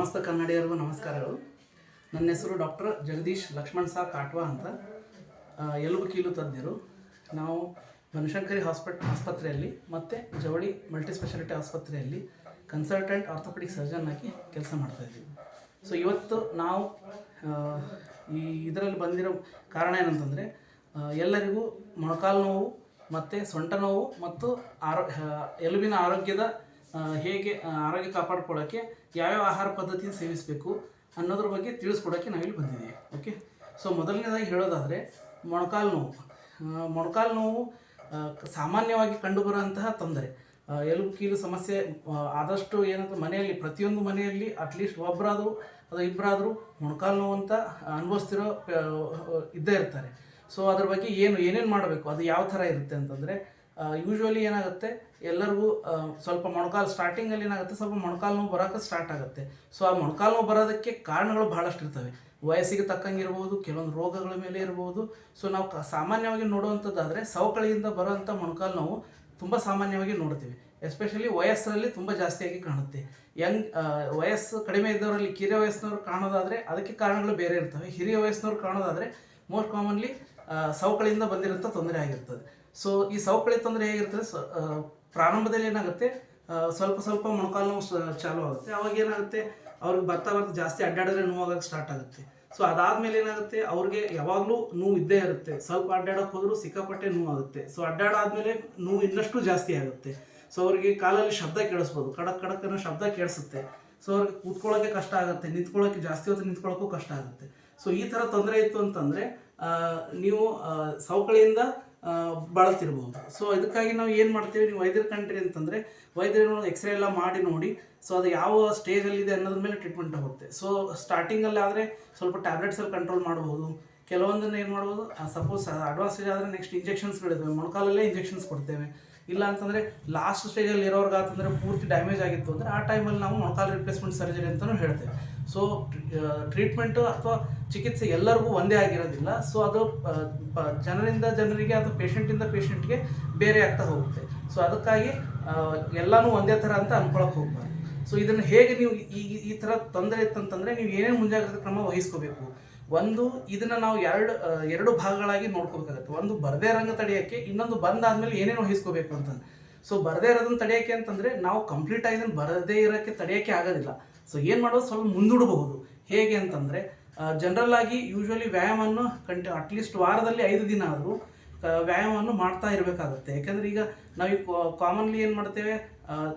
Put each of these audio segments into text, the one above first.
ಸಮಸ್ತ ಕನ್ನಡಿಗರಿಗೂ ನಮಸ್ಕಾರಗಳು. ನನ್ನ ಹೆಸರು ಡಾಕ್ಟರ್ ಜಗದೀಶ್ ಲಕ್ಷ್ಮಣ್ ಸಾ ಕಾಟ್ವಾ ಅಂತ. ಎಲುಬು ಕೀಲು ತಜ್ಞರು. ನಾವು ಬನಶಂಕರಿ ಹಾಸ್ಪಿಟ್, ಆಸ್ಪತ್ರೆಯಲ್ಲಿ ಮತ್ತು ಜವಳಿ ಮಲ್ಟಿ ಸ್ಪೆಷಾಲಿಟಿ ಆಸ್ಪತ್ರೆಯಲ್ಲಿ ಕನ್ಸಲ್ಟೆಂಟ್ ಆರ್ಥೋಪೆಡಿಕ್ ಸರ್ಜನ್ ಆಗಿ ಕೆಲಸ ಮಾಡ್ತಾ ಇದ್ದೀವಿ. ಸೊ ಇವತ್ತು ನಾವು ಈ ಇದರಲ್ಲಿ ಬಂದಿರೋ ಕಾರಣ ಏನಂತಂದರೆ ಎಲ್ಲರಿಗೂ ಮೊಣಕಾಲು ನೋವು ಮತ್ತು ಸೊಂಟ ನೋವು ಮತ್ತು ಆರೋ, ಎಲುಬಿನ ಆರೋಗ್ಯದ ಹೇಗೆ ಆರೋಗ್ಯ ಕಾಪಾಡ್ಕೊಳ್ಳೋಕ್ಕೆ ಯಾವ್ಯಾವ ಆಹಾರ ಪದ್ಧತಿಯನ್ನು ಸೇವಿಸಬೇಕು ಅನ್ನೋದ್ರ ಬಗ್ಗೆ ತಿಳಿಸ್ಕೊಡೋಕ್ಕೆ ನಾವಿಲ್ಲಿ ಬಂದಿದ್ದೀವಿ ಓಕೆ ಸೊ ಮೊದಲನೇದಾಗಿ ಹೇಳೋದಾದರೆ ಮೊಣಕಾಲು ನೋವು. ಮೊಣಕಾಲು ನೋವು ಸಾಮಾನ್ಯವಾಗಿ ಕಂಡುಬರುವಂತಹ ತೊಂದರೆ. ಎಲುಬು ಕೀಲು ಸಮಸ್ಯೆ ಆದಷ್ಟು ಏನಂತ ಮನೆಯಲ್ಲಿ, ಪ್ರತಿಯೊಂದು ಮನೆಯಲ್ಲಿ ಅಟ್ಲೀಸ್ಟ್ ಒಬ್ಬರಾದರೂ ಅಥವಾ ಇಬ್ಬರಾದರೂ ಮೊಣಕಾಲು ನೋವು ಅಂತ ಅನುಭವಿಸ್ತಿರೋ ಇದ್ದೇ ಇರ್ತಾರೆ. ಸೊ ಅದ್ರ ಬಗ್ಗೆ ಏನು, ಏನೇನು ಮಾಡಬೇಕು, ಅದು ಯಾವ ಥರ ಇರುತ್ತೆ ಅಂತಂದರೆ ಯೂಶ್ವಲಿ ಏನಾಗುತ್ತೆ, ಎಲ್ಲರಿಗೂ ಸ್ವಲ್ಪ ಮೊಣಕಾಲು ಸ್ಟಾರ್ಟಿಂಗಲ್ಲಿ ಏನಾಗುತ್ತೆ, ಸ್ವಲ್ಪ ಮೊಣಕಾಲು ನೋವು ಬರೋಕೆ ಸ್ಟಾರ್ಟ್ ಆಗುತ್ತೆ. ಸೊ ಆ ಮೊಣಕಾಲು ನೋವು ಬರೋದಕ್ಕೆ ಕಾರಣಗಳು ಭಾಳಷ್ಟು ಇರ್ತವೆ. ವಯಸ್ಸಿಗೆ ತಕ್ಕಂಗೆ ಇರ್ಬೋದು, ಕೆಲವೊಂದು ರೋಗಗಳ ಮೇಲೆ ಇರ್ಬೋದು. ಸೊ ನಾವು ಸಾಮಾನ್ಯವಾಗಿ ನೋಡುವಂಥದ್ದಾದರೆ, ಸವಕಳಿಯಿಂದ ಬರೋವಂಥ ಮೊಣಕಾಲು ನೋವು ತುಂಬ ಸಾಮಾನ್ಯವಾಗಿ ನೋಡ್ತೀವಿ. ಎಸ್ಪೆಷಲಿ ವಯಸ್ಸರಲ್ಲಿ ತುಂಬ ಜಾಸ್ತಿಯಾಗಿ ಕಾಣುತ್ತೆ. ಯಂಗ್ ವಯಸ್ಸು ಕಡಿಮೆ ಇದ್ದವರಲ್ಲಿ ಕಿರಿಯ ವಯಸ್ಸಿನವ್ರು ಕಾಣೋದಾದರೆ ಅದಕ್ಕೆ ಕಾರಣಗಳು ಬೇರೆ ಇರ್ತವೆ. ಹಿರಿಯ ವಯಸ್ಸಿನವ್ರು ಕಾಣೋದಾದರೆ ಮೋಸ್ಟ್ ಕಾಮನ್ಲಿ ಸವಕಳಿಯಿಂದ ಬಂದಿರೋಂಥ ತೊಂದರೆ ಆಗಿರ್ತದೆ. ಸೊ ಈ ಸವಕಳಿ ತೊಂದರೆ ಹೇಗಿರ್ತದೆ? ಪ್ರಾರಂಭದಲ್ಲಿ ಏನಾಗುತ್ತೆ? ಸ್ವಲ್ಪ ಸ್ವಲ್ಪ ಮೊಣಕಾಲು ನೋವು ಚಾಲು ಆಗುತ್ತೆ. ಅವಾಗ ಏನಾಗುತ್ತೆ? ಅವ್ರಿಗೆ ಬರ್ತಾ ಬರ್ತಾ ಜಾಸ್ತಿ ಅಡ್ಡಾಡಿದ್ರೆ ನೋವಾಗಕ್ಕೆ ಸ್ಟಾರ್ಟ್ ಆಗುತ್ತೆ. ಸೊ ಅದಾದ್ಮೇಲೆ ಏನಾಗುತ್ತೆ? ಅವ್ರಿಗೆ ಯಾವಾಗಲೂ ನೋವು ಇದ್ದೇ ಇರುತ್ತೆ. ಸ್ವಲ್ಪ ಅಡ್ಡಾಡೋಕೆ ಹೋದ್ರು ಸಿಕ್ಕಾಪಟ್ಟೆ ನೋವು ಆಗುತ್ತೆ. ಸೊ ಅಡ್ಡಾಡಾದ್ಮೇಲೆ ನೋವು ಇನ್ನಷ್ಟು ಜಾಸ್ತಿ ಆಗುತ್ತೆ. ಸೊ ಅವ್ರಿಗೆ ಕಾಲಲ್ಲಿ ಶಬ್ದ ಕೇಳಿಸ್ಬೋದು. ಕಡಕ್ ಕಡಕ್ ಅನ್ನೋ ಶಬ್ದ ಕೇಳಿಸುತ್ತೆ. ಸೊ ಅವ್ರಿಗೆ ಕೂತ್ಕೊಳ್ಳೋಕೆ ಕಷ್ಟ ಆಗುತ್ತೆ. ನಿಂತ್ಕೊಳ್ಳೋಕೆ ಜಾಸ್ತಿ ಹೊತ್ತು ನಿಂತ್ಕೊಳ್ಳೋಕ್ಕೂ ಕಷ್ಟ ಆಗುತ್ತೆ. ಸೊ ಈ ಥರ ತೊಂದರೆ ಇತ್ತು ಅಂತಂದರೆ ನೀವು ಸವಕಳಿಯಿಂದ ಆ, ಬಳಲ್ತಿರ್ಬೋದು ಸೊ ಇದಕ್ಕಾಗಿ ನಾವು ಏನು ಮಾಡ್ತೀವಿ? ನೀವು ವೈದ್ಯರ ಕಂಟ್ರಿ ಅಂತಂದರೆ ವೈದ್ಯರು ಎಕ್ಸ್ರೇ ಎಲ್ಲ ಮಾಡಿ ನೋಡಿ ಸೊ ಅದು ಯಾವ ಸ್ಟೇಜಲ್ಲಿದೆ ಅನ್ನೋದ್ರ ಮೇಲೆ ಟ್ರೀಟ್ಮೆಂಟ್ ಹೋಗುತ್ತೆ. ಸೊ ಸ್ಟಾರ್ಟಿಂಗಲ್ಲಿ ಆದರೆ ಸ್ವಲ್ಪ ಟ್ಯಾಬ್ಲೆಟ್ಸಲ್ಲಿ ಕಂಟ್ರೋಲ್ ಮಾಡ್ಬೋದು. ಕೆಲವೊಂದನ್ನು ಏನು ಮಾಡ್ಬೋದು? ಸಪೋಸ್ ಅಡ್ವಾನ್ಸ್ ಸ್ಟೇಜ್ ಆದರೆ ನೆಕ್ಸ್ಟ್ ಇಂಜೆಕ್ಷನ್ಸ್ಗಳಿದ್ದಾವೆ ಮೊಣಕಾಲಲ್ಲೇ ಇಂಜೆಕ್ಷನ್ಸ್ ಕೊಡ್ತೇವೆ. ಇಲ್ಲ ಅಂತಂದರೆ ಲಾಸ್ಟ್ ಸ್ಟೇಜಲ್ಲಿ ಇರೋರ್ಗೆ ಅಂತಂದರೆ ಪೂರ್ತಿ ಡ್ಯಾಮೇಜ್ ಆಗಿತ್ತು ಅಂದರೆ ಆ ಟೈಮಲ್ಲಿ ನಾವು ಮೊಣಕಾಲು ರಿಪ್ಲೇಸ್ಮೆಂಟ್ ಸರ್ಜರಿ ಅಂತಲೂ ಹೇಳ್ತೇವೆ. ಸೊ ಟ್ರೀಟ್ಮೆಂಟು ಅಥವಾ ಚಿಕಿತ್ಸೆ ಎಲ್ಲರಿಗೂ ಒಂದೇ ಆಗಿರೋದಿಲ್ಲ. ಸೊ ಅದು ಜನರಿಂದ ಜನರಿಗೆ ಅಥವಾ ಪೇಷಂಟಿಂದ ಪೇಷಂಟ್ಗೆ ಬೇರೆ ಆಗ್ತಾ ಹೋಗುತ್ತೆ. ಸೊ ಅದಕ್ಕಾಗಿ ಎಲ್ಲಾನು ಒಂದೇ ಥರ ಅಂತ ಅನ್ಕೊಳಕ್ಕೆ ಹೋಗ್ಬಾರ್ದು. ಸೊ ಇದನ್ನು ಹೇಗೆ ನೀವು ಈ, ಈ- ಥರ ತೊಂದರೆ ಇತ್ತಂತಂದರೆ ನೀವು ಏನೇನು ಮುಂಜಾಗ್ರತೆ ಕ್ರಮ ವಹಿಸ್ಕೋಬೇಕು? ಒಂದು, ಇದನ್ನ ನಾವು ಎರಡು ಎರಡು ಭಾಗಗಳಾಗಿ ನೋಡ್ಕೋಬೇಕಾಗತ್ತೆ. ಒಂದು ಬರದೇ ರಂಗ ತಡೆಯೋಕ್ಕೆ, ಇನ್ನೊಂದು ಬಂದಾದ್ಮೇಲೆ ಏನೇನು ವಹಿಸ್ಕೋಬೇಕು ಅಂತ ಸೊ ಬರದೇ ಇರೋದನ್ನ ತಡೆಯೋಕ್ಕೆ ಅಂತಂದ್ರೆ, ನಾವು ಕಂಪ್ಲೀಟ್ ಆಗಿ ಬರದೇ ಇರೋಕ್ಕೆ ತಡೆಯೋಕ್ಕೆ ಆಗೋದಿಲ್ಲ. ಸೊ ಏನು ಮಾಡೋದು? ಸ್ವಲ್ಪ ಮುಂದೂಡಬಹುದು. ಹೇಗೆ ಅಂತಂದರೆ ಜನರಲ್ ಆಗಿ ಯೂಶ್ವಲಿ ವ್ಯಾಯಾಮವನ್ನು ಕಂಟಿ ಅಟ್ಲೀಸ್ಟ್ ವಾರದಲ್ಲಿ ಐದು ದಿನ ಆದರೂ ವ್ಯಾಯಾಮವನ್ನು ಮಾಡ್ತಾ ಇರಬೇಕಾಗುತ್ತೆ. ಯಾಕಂದ್ರೆ ಈಗ ನಾವು ಕಾಮನ್ಲಿ ಏನು ಮಾಡ್ತೇವೆ?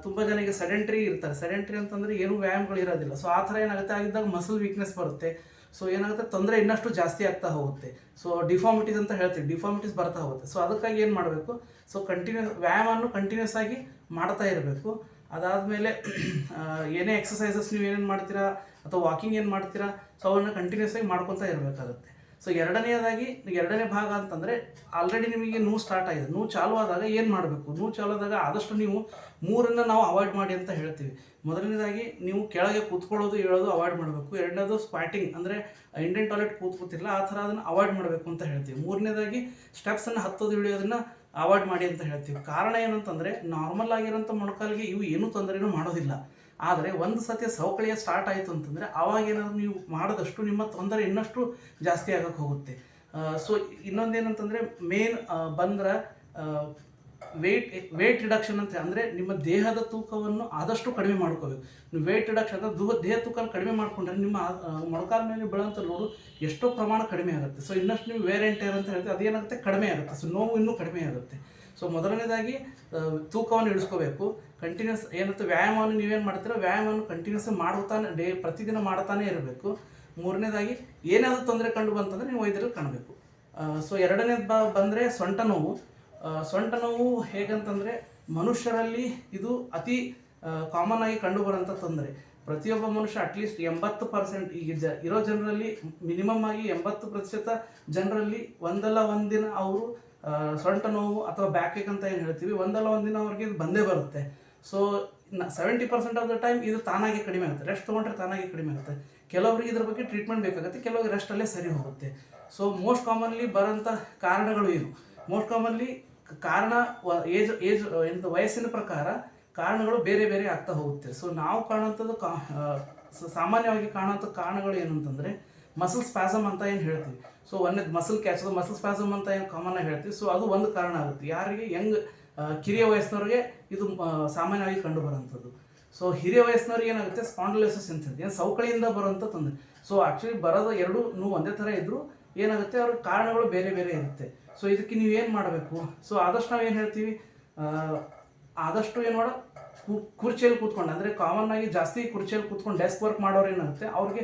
ತುಂಬ ಜನ ಈಗ ಸೆಡೆಂಟ್ರಿ ಇರ್ತಾರೆ. ಸೆಡೆಂಟ್ರಿ ಅಂತಂದರೆ ಏನು ವ್ಯಾಯಾಮಗಳು ಇರೋದಿಲ್ಲ. ಸೊ ಆ ಥರ ಏನಾಗುತ್ತೆ? ಆಗಿದ್ದಾಗ ಮಸಲ್ ವೀಕ್ನೆಸ್ ಬರುತ್ತೆ. ಸೊ ಏನಾಗುತ್ತೆ? ತೊಂದರೆ ಇನ್ನಷ್ಟು ಜಾಸ್ತಿ ಆಗ್ತಾ ಹೋಗುತ್ತೆ. ಸೊ ಡಿಫಾರ್ಮಿಟೀಸ್ ಅಂತ ಹೇಳ್ತೀವಿ. ಡಿಫಾರ್ಮಿಟೀಸ್ ಬರ್ತಾ ಹೋಗುತ್ತೆ. ಸೊ ಅದಕ್ಕಾಗಿ ಏನು ಮಾಡಬೇಕು? ಸೊ ಕಂಟಿನ್ಯೂ ವ್ಯಾಯಾಮವನ್ನು ಕಂಟಿನ್ಯೂಸ್ ಆಗಿ ಮಾಡ್ತಾ ಇರಬೇಕು. ಅದಾದಮೇಲೆ ಏನೇ ಎಕ್ಸಸೈಸಸ್ ನೀವು ಏನೇನು ಮಾಡ್ತೀರಾ ಅಥವಾ ವಾಕಿಂಗ್ ಏನು ಮಾಡ್ತೀರಾ ಸೊ ಅವನ್ನ ಕಂಟಿನ್ಯೂಸ್ ಆಗಿ ಮಾಡ್ಕೊತಾ ಇರಬೇಕಾಗುತ್ತೆ. ಸೊ ಎರಡನೇದಾಗಿ ಎರಡನೇ ಭಾಗ ಅಂತಂದರೆ ಆಲ್ರೆಡಿ ನಿಮಗೆ ನೋವು ಸ್ಟಾರ್ಟ್ ಆಗಿದೆ. ನೋವು ಚಾಲು ಆದಾಗ ಏನು ಮಾಡಬೇಕು? ನೋವು ಚಾಲು ಆದಾಗ ಆದಷ್ಟು ನೀವು ಮೂರನ್ನು ನಾವು ಅವಾಯ್ಡ್ ಮಾಡಿ ಅಂತ ಹೇಳ್ತೀವಿ. ಮೊದಲನೇದಾಗಿ, ನೀವು ಕೆಳಗೆ ಕೂತ್ಕೊಳ್ಳೋದು ಹೇಳೋದು ಅವಾಯ್ಡ್ ಮಾಡಬೇಕು. ಎರಡನೇದು ಸ್ಕ್ವಾಟಿಂಗ್ ಅಂದರೆ ಇಂಡಿಯನ್ ಟಾಯ್ಲೆಟ್ ಕೂತ್ಕೊತಿರಲ್ಲ ಆ ಥರ ಅದನ್ನು ಅವಾಯ್ಡ್ ಮಾಡಬೇಕು ಅಂತ ಹೇಳ್ತೀವಿ. ಮೂರನೇದಾಗಿ ಸ್ಟೆಪ್ಸನ್ನು ಹತ್ತೋದು, ಇಳಿಯೋದನ್ನು ಅವಾಯ್ಡ್ ಮಾಡಿ ಅಂತ ಹೇಳ್ತೀವಿ. ಕಾರಣ ಏನಂತಂದರೆ ನಾರ್ಮಲ್ ಆಗಿರೋಂಥ ಮೊಣಕಾಲಿಗೆ ಇವು ಏನೂ ತೊಂದರೆನೂ ಮಾಡೋದಿಲ್ಲ. ಆದರೆ ಒಂದು ಸತಿ ಸವಕಳಿಯ ಸ್ಟಾರ್ಟ್ ಆಯಿತು ಅಂತಂದರೆ, ಅವಾಗ ಏನಾದರೂ ನೀವು ಮಾಡಿದಷ್ಟು ನಿಮ್ಮ ತೊಂದರೆ ಇನ್ನಷ್ಟು ಜಾಸ್ತಿ ಆಗಕ್ಕೆ ಹೋಗುತ್ತೆ. ಸೊ ಇನ್ನೊಂದೇನಂತಂದರೆ ಮೇನ್ ಬಂದ್ರೆ ವೆಯ್ಟ್ ವೆಯ್ಟ್ ರಿಡಕ್ಷನ್ ಅಂತ ಅಂದರೆ ನಿಮ್ಮ ದೇಹದ ತೂಕವನ್ನು ಆದಷ್ಟು ಕಡಿಮೆ ಮಾಡ್ಕೋಬೇಕು. ನೀವು ವೆಯ್ಟ್ ರಿಡಕ್ಷನ್ ಅಂದರೆ ದೂ ದೇಹ ತೂಕ ಕಡಿಮೆ ಮಾಡಿಕೊಂಡ್ರೆ ನಿಮ್ಮ ಮೊಳಕಾಲ ಮೇಲೆ ಬೀಳೋಂಥ ಲೋಡು ಎಷ್ಟೋ ಪ್ರಮಾಣ ಕಡಿಮೆ ಆಗುತ್ತೆ. ಸೊ ಇನ್ನಷ್ಟು ನೀವು ವೇರ್ ಆ್ಯಂಡ್ ಟೇರ್ ಅಂತ ಹೇಳ್ತೀವಿ, ಅದೇನಾಗುತ್ತೆ? ಕಡಿಮೆ ಆಗುತ್ತೆ. ಸೊ ನೋವು ಇನ್ನೂ ಕಡಿಮೆ ಆಗುತ್ತೆ. ಸೊ ಮೊದಲನೇದಾಗಿ ತೂಕವನ್ನು ಇಳಿಸ್ಕೋಬೇಕು. ಕಂಟಿನ್ಯೂಸ್ ಏನಂತ ವ್ಯಾಯಾಮವನ್ನು ನೀವೇನು ಮಾಡ್ತೀರೋ? ವ್ಯಾಯಾಮವನ್ನು ಕಂಟಿನ್ಯೂಸ್ ಮಾಡುತ್ತಾನೆ, ಡೇ, ಪ್ರತಿದಿನ ಮಾಡ್ತಾನೇ ಇರಬೇಕು. ಮೂರನೇದಾಗಿ, ಏನಾದರೂ ತೊಂದರೆ ಕಂಡು ಬಂತಂದರೆ ನೀವು ವೈದ್ಯರಲ್ಲಿ ಕಾಣಬೇಕು. ಸೊ ಎರಡನೇದು ಬಂದರೆ ಸೊಂಟ ನೋವು. ಸೊಂಟ ನೋವು ಹೇಗಂತಂದರೆ ಮನುಷ್ಯರಲ್ಲಿ ಇದು ಅತಿ ಕಾಮನ್ ಆಗಿ ಕಂಡುಬರೋಂಥ ತೊಂದರೆ. ಪ್ರತಿಯೊಬ್ಬ ಮನುಷ್ಯ ಅಟ್ಲೀಸ್ಟ್ ಎಂಬತ್ತು ಪರ್ಸೆಂಟ್ ಈಗ ಜ, ಇರೋ ಜನರಲ್ಲಿ ಮಿನಿಮಮ್ ಆಗಿ ಎಂಬತ್ತು ಪ್ರತಿಶತ ಜನರಲ್ಲಿ ಒಂದಲ್ಲ ಒಂದಿನ ಅವರು ಸೊಂಟ ನೋವು ಅಥವಾ ಬ್ಯಾಕ್ ಏಕ್ ಅಂತ ಏನು ಹೇಳ್ತೀವಿ, ಒಂದಲ್ಲ ಒಂದಿನ ಅವ್ರಿಗೆ ಇದು ಬಂದೇ ಬರುತ್ತೆ. So seventy percent of the time ಇದು ತಾನಾಗಿ ಕಡಿಮೆ ಆಗುತ್ತೆ. ರೆಸ್ಟ್ ತೊಗೊಂಡ್ರೆ ತಾನಾಗಿ ಕಡಿಮೆ ಆಗುತ್ತೆ. ಕೆಲವರಿಗೆ ಇದ್ರ ಬಗ್ಗೆ ಟ್ರೀಟ್ಮೆಂಟ್ ಬೇಕಾಗುತ್ತೆ, ಕೆಲವರಿಗೆ ರೆಸ್ಟಲ್ಲೇ ಸರಿ ಹೋಗುತ್ತೆ. ಸೊ ಮೋಸ್ಟ್ ಕಾಮನ್ಲಿ ಬರೋಂಥ ಕಾರಣಗಳು ಏನು? ಮೋಸ್ಟ್ ಕಾಮನ್ಲಿ ಕಾರಣ ಏಜ್ ಏಜ್, ಎಂತ ವಯಸ್ಸಿನ ಪ್ರಕಾರ ಕಾರಣಗಳು ಬೇರೆ ಬೇರೆ ಆಗ್ತಾ ಹೋಗುತ್ತೆ. ಸೊ ನಾವು ಕಾಣುವಂಥದ್ದು ಕಾ ಸಾಮಾನ್ಯವಾಗಿ ಕಾಣುವಂಥ ಕಾರಣಗಳು ಏನು ಅಂತಂದರೆ ಮಸಲ್ ಸ್ಪ್ಯಾಸಮ್ ಅಂತ ಏನು ಹೇಳ್ತೀವಿ. ಸೊ ಒಂದೇ ಮಸಲ್ ಕ್ಯಾಚ್ ಮಸಲ್ ಸ್ಪ್ಯಾಸಮ್ ಅಂತ ಏನು ಕಾಮನ್ ಆಗಿ ಹೇಳ್ತೀವಿ. ಸೊ ಅದು ಒಂದು ಕಾರಣ ಆಗುತ್ತೆ. ಯಾರಿಗೆ? ಯಂಗ್ ಕಿರಿಯ ವಯಸ್ಸಿನವ್ರಿಗೆ ಇದು ಸಾಮಾನ್ಯವಾಗಿ ಕಂಡು ಬರುವಂಥದ್ದು ಸೊ ಹಿರಿಯ ವಯಸ್ಸಿನವ್ರಿಗೆ ಏನಾಗುತ್ತೆ? ಸ್ಪಾಂಡಲೈಸಸ್ ಅಂತ ಏನು ಸವಕಳಿಯಿಂದ ಬರುವಂಥ ತೊಂದರೆ. ಸೊ ಆ್ಯಕ್ಚುಲಿ ಬರೋದು ಎರಡು ನೋವು ಒಂದೇ ಥರ ಇದ್ದರೂ ಏನಾಗುತ್ತೆ? ಅವ್ರ ಕಾರಣಗಳು ಬೇರೆ ಬೇರೆ ಇರುತ್ತೆ. ಸೊ ಇದಕ್ಕೆ ನೀವು ಏನು ಮಾಡಬೇಕು? ಸೊ ಆದಷ್ಟು ನಾವು ಏನು ಹೇಳ್ತೀವಿ? ಆದಷ್ಟು ಏನು ಮಾಡೋ ಕುರ್ಚಿಯಲ್ಲಿ ಕೂತ್ಕೊಂಡು, ಅಂದರೆ ಕಾಮನ್ ಆಗಿ ಜಾಸ್ತಿ ಕುರ್ಚಿಯಲ್ಲಿ ಕೂತ್ಕೊಂಡು ಡೆಸ್ಕ್ ವರ್ಕ್ ಮಾಡೋರು ಏನಾಗುತ್ತೆ? ಅವ್ರಿಗೆ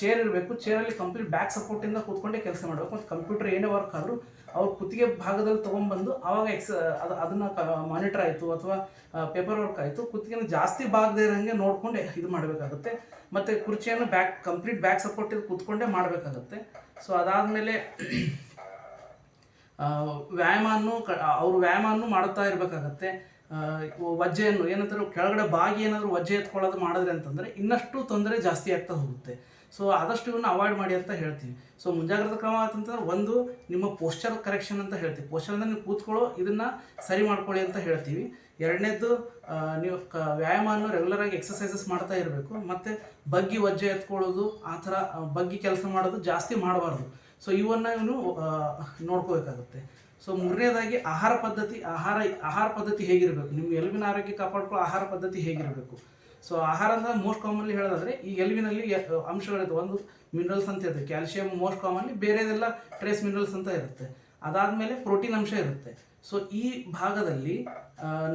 ಚೇರ್ ಇರಬೇಕು ಚೇರಲ್ಲಿ ಕಂಪ್ಲೀಟ್ ಬ್ಯಾಕ್ ಸಪೋರ್ಟಿಂದ ಕೂತ್ಕೊಂಡೇ ಕೆಲಸ ಮಾಡಬೇಕು. ಮತ್ತು ಕಂಪ್ಯೂಟರ್ ಏನೇ ವರ್ಕ್ ಆದರೂ ಅವ್ರ ಕುತ್ತಿಗೆ ಭಾಗದಲ್ಲಿ ತೊಗೊಂಬಂದು ಆವಾಗ ಎಕ್ಸ್ ಅದು, ಅದನ್ನು ಮಾನಿಟರ್ ಆಯಿತು, ಅಥವಾ ಪೇಪರ್ ವರ್ಕ್ ಆಯಿತು, ಕುತ್ತಿಗೆನ ಜಾಸ್ತಿ ಭಾಗದೇ ಇರೋಂಗೆ ನೋಡಿಕೊಂಡೆ ಇದು ಮಾಡಬೇಕಾಗುತ್ತೆ. ಮತ್ತು ಕುರ್ಚಿಯನ್ನು ಬ್ಯಾಕ್ ಕಂಪ್ಲೀಟ್ ಬ್ಯಾಕ್ ಸಪೋರ್ಟಿಂದ ಕೂತ್ಕೊಂಡೇ ಮಾಡಬೇಕಾಗುತ್ತೆ. ಸೊ ಅದಾದಮೇಲೆ ವ್ಯಾಯಾಮವನ್ನು ಕ ಅವರು ವ್ಯಾಯಾಮವನ್ನು ಮಾಡುತ್ತಾ ಇರಬೇಕಾಗತ್ತೆ. ವಜ್ಜೆಯನ್ನು, ಏನಂತಾರೆ, ಕೆಳಗಡೆ ಬಾಗಿ ಏನಾದರೂ ವಜ್ಜೆ ಎತ್ಕೊಳ್ಳೋದು ಮಾಡಿದ್ರೆ ಅಂತಂದರೆ ಇನ್ನಷ್ಟು ತೊಂದರೆ ಜಾಸ್ತಿ ಆಗ್ತಾ ಹೋಗುತ್ತೆ. ಸೊ ಆದಷ್ಟು ಇವನ್ನ ಅವಾಯ್ಡ್ ಮಾಡಿ ಅಂತ ಹೇಳ್ತೀವಿ. ಸೊ ಮುಂಜಾಗ್ರತಾ ಕ್ರಮ ಅಂತಂದ್ರೆ ಒಂದು, ನಿಮ್ಮ ಪೋಸ್ಚರ್ ಕರೆಕ್ಷನ್ ಅಂತ ಹೇಳ್ತೀವಿ. ಪೋಸ್ಚರ್ ಅಂದರೆ ನೀವು ಕೂತ್ಕೊಳ್ಳೋ, ಇದನ್ನು ಸರಿ ಮಾಡ್ಕೊಳ್ಳಿ ಅಂತ ಹೇಳ್ತೀವಿ. ಎರಡನೇದು ನೀವು ಕ, ವ್ಯಾಯಾಮವನ್ನು ರೆಗ್ಯುಲರ್ ಆಗಿ ಎಕ್ಸಸೈಸಸ್ ಮಾಡ್ತಾ ಇರಬೇಕು. ಮತ್ತು ಬಗ್ಗಿ ವಜ್ಜೆ ಎತ್ಕೊಳ್ಳೋದು, ಆ ಥರ ಬಗ್ಗಿ ಕೆಲಸ ಮಾಡೋದು ಜಾಸ್ತಿ ಮಾಡಬಾರ್ದು. ಸೊ ಇವನ್ನ ಇವನು ನೋಡ್ಕೋಬೇಕಾಗುತ್ತೆ. ಸೊ ಮೂರನೇದಾಗಿ ಆಹಾರ ಪದ್ಧತಿ, ಆಹಾರ ಆಹಾರ ಪದ್ಧತಿ ಹೇಗಿರಬೇಕು? ನಿಮ್ಮ ಎಲುಬಿನ ಆರೋಗ್ಯ ಕಾಪಾಡ್ಕೊಳ್ಳೋ ಆಹಾರ ಪದ್ಧತಿ ಹೇಗಿರಬೇಕು? ಸೊ ಆಹಾರ ಅಂದ್ರೆ ಮೋಸ್ಟ್ ಕಾಮನ್ಲಿ ಹೇಳೋದಾದ್ರೆ, ಈ ಎಲುಬಿನಲ್ಲಿ ಅಂಶಗಳಿರುತ್ತೆ ಒಂದು ಮಿನರಲ್ಸ್ ಅಂತ ಇರುತ್ತೆ. ಕ್ಯಾಲ್ಸಿಯಂ ಮೋಸ್ಟ್ ಕಾಮನ್ಲಿ ಬೇರೆದೆಲ್ಲ ಟ್ರೇಸ್ ಮಿನರಲ್ಸ್ ಅಂತ ಇರುತ್ತೆ. ಅದಾದಮೇಲೆ ಪ್ರೋಟೀನ್ ಅಂಶ ಇರುತ್ತೆ. ಸೊ ಈ ಭಾಗದಲ್ಲಿ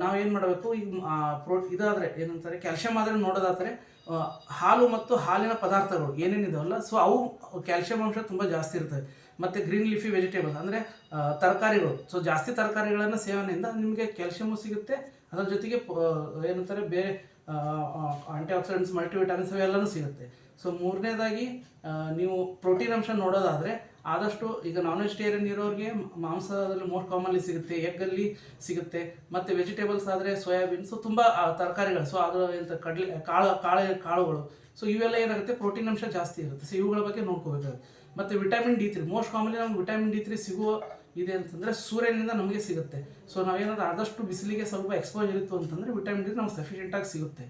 ನಾವು ಏನು ಮಾಡಬೇಕು? ಈ ಪ್ರೋ, ಇದಾದರೆ ಏನಂತಾರೆ ಕ್ಯಾಲ್ಸಿಯಂ ಆದರೆ ನೋಡೋದಾದರೆ ಹಾಲು ಮತ್ತು ಹಾಲಿನ ಪದಾರ್ಥಗಳು ಏನೇನಿದಾವಲ್ಲ ಸೊ ಅವು ಕ್ಯಾಲ್ಸಿಯಂ ಅಂಶ ತುಂಬ ಜಾಸ್ತಿ ಇರ್ತವೆ ಮತ್ತು ಗ್ರೀನ್ ಲೀಫಿ ವೆಜಿಟೇಬಲ್ಸ್, ಅಂದರೆ ತರಕಾರಿಗಳು. ಸೊ ಜಾಸ್ತಿ ತರಕಾರಿಗಳನ್ನು ಸೇವನೆಯಿಂದ ನಿಮಗೆ ಕ್ಯಾಲ್ಸಿಯಂ ಸಿಗುತ್ತೆ. ಅದರ ಜೊತೆಗೆ ಏನಂತಾರೆ, ಬೇರೆ ಆಂಟಿ ಆಕ್ಸಿಡೆಂಟ್ಸ್ ಮಲ್ಟಿವಿಟಾಮಿನ್ಸ್ ಅವೆಲ್ಲನೂ ಸಿಗುತ್ತೆ. ಸೊ ಮೂರನೇದಾಗಿ ನೀವು ಪ್ರೋಟೀನ್ ಅಂಶ ನೋಡೋದಾದರೆ ಆದಷ್ಟು ಈಗ ನಾನ್ ವೆಜಿಟೇರಿಯನ್ ಇರೋರಿಗೆ ಮಾಂಸದಲ್ಲಿ ಮೋಸ್ಟ್ ಕಾಮನ್ಲಿ ಸಿಗುತ್ತೆ ಎಗ್ಗಲ್ಲಿ ಸಿಗುತ್ತೆ, ಮತ್ತು ವೆಜಿಟೇಬಲ್ಸ್ ಆದರೆ ಸೋಯಾಬೀನ್ ಸೊ ತುಂಬ ತರಕಾರಿಗಳು ಸೊ ಅದರ ಎಂತ ಕಡಲೆ, ಕಾಳು, ಕಾಳೆ, ಕಾಳುಗಳು ಸೊ ಇವೆಲ್ಲ ಏನಾಗುತ್ತೆ ಪ್ರೋಟೀನ್ ಅಂಶ ಜಾಸ್ತಿ ಇರುತ್ತೆ ಸೊ ಇವುಗಳ ಬಗ್ಗೆ ನೋಡ್ಕೋಬೇಕಾಗುತ್ತೆ. ಮತ್ತು vitamin D three most commonly ನಮ್ಗೆ ವಿಟಮಿನ್ ಡಿ ತ್ರೀ ಸಿಗುವ ಇದೆ ಅಂತಂದರೆ ಸೂರ್ಯನಿಂದ ನಮಗೆ ಸಿಗುತ್ತೆ. ಸೊ ನಾವೇನಾದ್ರೂ ಆದಷ್ಟು ಬಿಸಿಲಿಗೆ ಸ್ವಲ್ಪ ಎಕ್ಸ್ಪೋಜರ್ ಇತ್ತು ಅಂತಂದರೆ ವಿಟಮಿನ್ ಡಿ ನಮ್ಗೆ ಸಫಿಷಿಯೆಂಟಾಗಿ ಸಿಗುತ್ತೆ.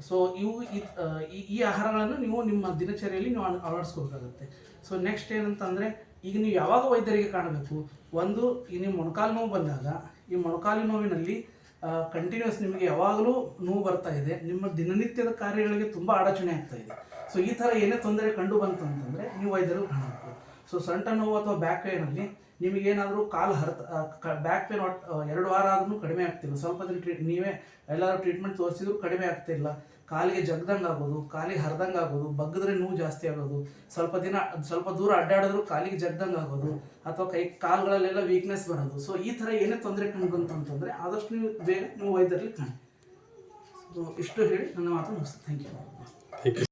ಸೊ ಇವು ಈ- ಆಹಾರಗಳನ್ನು ನೀವು ನಿಮ್ಮ ದಿನಚರಿಯಲ್ಲಿ ನೀವು ಅಳ- ಅಳವಡಿಸ್ಕೋಬೇಕಾಗುತ್ತೆ. ಸೊ ನೆಕ್ಸ್ಟ್ ಏನಂತಂದರೆ, ಈಗ ನೀವು ಯಾವಾಗ ವೈದ್ಯರಿಗೆ ಕಾಣಬೇಕು? ಒಂದು, ಈ ನಿಮ್ಮ ಮೊಣಕಾಲು ನೋವು ಬಂದಾಗ, ಈ ಮೊಣಕಾಲು ನೋವಿನಲ್ಲಿ ಕಂಟಿನ್ಯೂಸ್ ನಿಮಗೆ ಯಾವಾಗಲೂ ನೋವು ಬರ್ತಾ ಇದೆ. ನಿಮ್ಮ ದಿನನಿತ್ಯದ ಕಾರ್ಯಗಳಿಗೆ ತುಂಬ ಅಡಚಣೆ ಆಗ್ತಾ ಇದೆ. ಸೊ ಈ ಥರ ಏನೇ ತೊಂದರೆ ಕಂಡು ಬಂತು ಅಂತಂದರೆ ನೀವು ವೈದ್ಯರು ಕಾಣಬೇಕು. ಸೊ ಸೊಂಟ ನೋವು ಅಥವಾ ಬ್ಯಾಕ್ ಪೇನಲ್ಲಿ ನಿಮಗೇನಾದರೂ ಕಾಲು ಹರ್ತ ಬ್ಯಾಕ್ ಪೇನ್ ಎರಡು ವಾರ ಆದ್ರೂ ಕಡಿಮೆ ಆಗ್ತಿಲ್ಲ. ಸ್ವಲ್ಪ ದಿನ ಟ್ರೀಟ್ ನೀವೇ ಎಲ್ಲರೂ ಟ್ರೀಟ್ಮೆಂಟ್ ತೋರಿಸಿದ್ರು ಕಡಿಮೆ ಆಗ್ತಿಲ್ಲ. ಕಾಲಿಗೆ ಜಗ್ದಂಗೆ ಆಗೋದು, ಕಾಲಿಗೆ ಹರಿದಂಗೆ ಆಗೋದು, ಬಗ್ಗಿದ್ರೆ ನೋವು ಜಾಸ್ತಿ ಆಗೋದು, ಸ್ವಲ್ಪ ದಿನ, ಸ್ವಲ್ಪ ದೂರ ಅಡ್ಡಾಡಿದ್ರು ಕಾಲಿಗೆ ಜಗ್ದಂಗೆ ಆಗೋದು, ಅಥವಾ ಕೈ, ಕಾಲುಗಳಲ್ಲೆಲ್ಲ ವೀಕ್ನೆಸ್ ಬರೋದು. ಸೊ ಈ ಥರ ಏನೇ ತೊಂದರೆ ಕಂಡುಬಂತಂತಂದರೆ ಆದಷ್ಟು ನೀವು ಬೇಗ ನೀವು ವೈದ್ಯರಲ್ಲಿ ಕಾಣಿ. ಸೊ ಇಷ್ಟು ಹೇಳಿ, ನನ್ನ ಮಾತು ಮುಗಿಸ್ತೀನಿ. Thank you thank you